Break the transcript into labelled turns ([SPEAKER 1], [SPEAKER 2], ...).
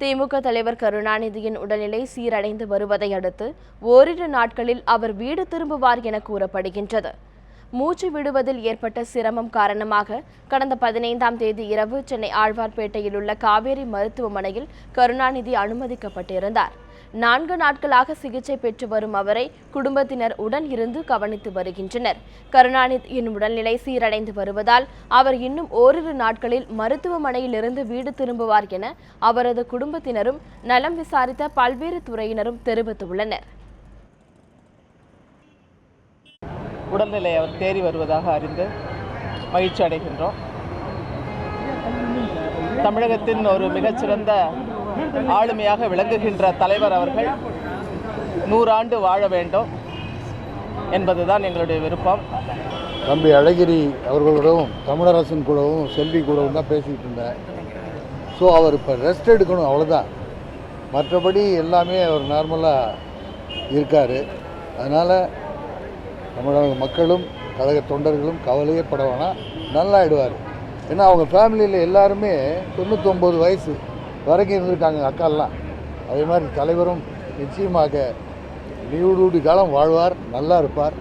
[SPEAKER 1] திமுக தலைவர் கருணாநிதியின் உடல்நிலை சீரடைந்து வருவதை அடுத்து ஓரிரு நாட்களில் அவர் வீடு திரும்புவார் என கூறப்படுகின்றது. மூச்சு விடுவதில் ஏற்பட்ட சிரமம் காரணமாக கடந்த பதினைந்தாம் தேதி இரவு சென்னை ஆழ்வார்பேட்டையில் உள்ள காவேரி மருத்துவமனையில் கருணாநிதி அனுமதிக்கப்பட்டிருந்தார். நான்கு நாட்களாக சிகிச்சை பெற்று வரும் அவரை குடும்பத்தினர் உடன் இருந்து கவனித்து வருகின்றனர். கருணாநிதியின் உடல்நிலை சீரடைந்து வருவதால் அவர் இன்னும் ஓரிரு நாட்களில் மருத்துவமனையிலிருந்து வீடு திரும்புவார் என அவரது குடும்பத்தினரும் நலம் விசாரித்த பல்வேறு துறையினரும் தெரிவித்துள்ளனர்.
[SPEAKER 2] உடல்நிலை அவர் தேறி வருவதாக அறிந்து மகிழ்ச்சி அடைகின்றோம். தமிழகத்தின் ஒரு மிகச்சிறந்த ஆளுமையாக விளங்குகின்ற தலைவர் அவர்கள் நூறாண்டு வாழ வேண்டும் என்பதுதான் எங்களுடைய விருப்பம்.
[SPEAKER 3] தம்பி அழகிரி அவர்களோடவும் தமிழரசன் கூடவும் செல்வி கூடவும் தான் பேசிக்கிட்டு இருந்தேன். ஸோ அவர் இப்போ ரெஸ்ட் எடுக்கணும் அவ்வளோதான் மற்றபடி எல்லாமே அவர் நார்மலாக இருக்கார். அதனால் தமிழக மக்களும் கழக தொண்டர்களும் கவலையே பட வேணாம் நல்லா ஆயிடுவார் ஏன்னா அவங்க ஃபேமிலியில் எல்லாருமே தொண்ணூத்தொம்பது வயசு வரைக்கும் இருந்துட்டாங்க அக்காலாம் அதே மாதிரி தலைவரும் நிச்சயமாக நீடூடி காலம் வாழ்வார் நல்லா இருப்பார்.